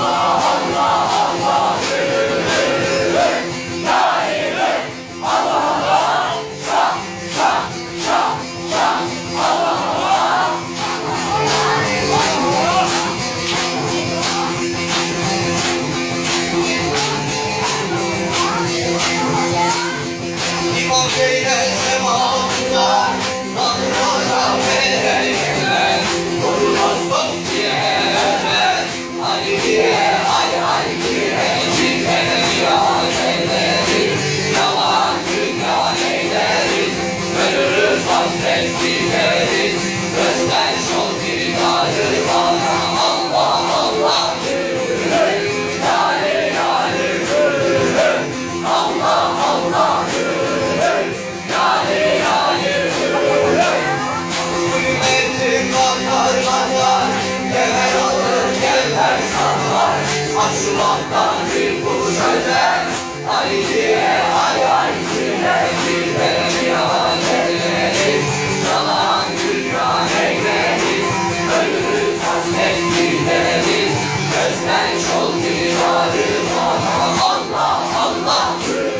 Allah insanlar Aşımaktan bir kuruş öder Ali diye ay ay güler Birbirine yalan ederiz Yalan dünya ekleriz Ölürüz hasret gideriz Gözden çok divarı bana Allah Allah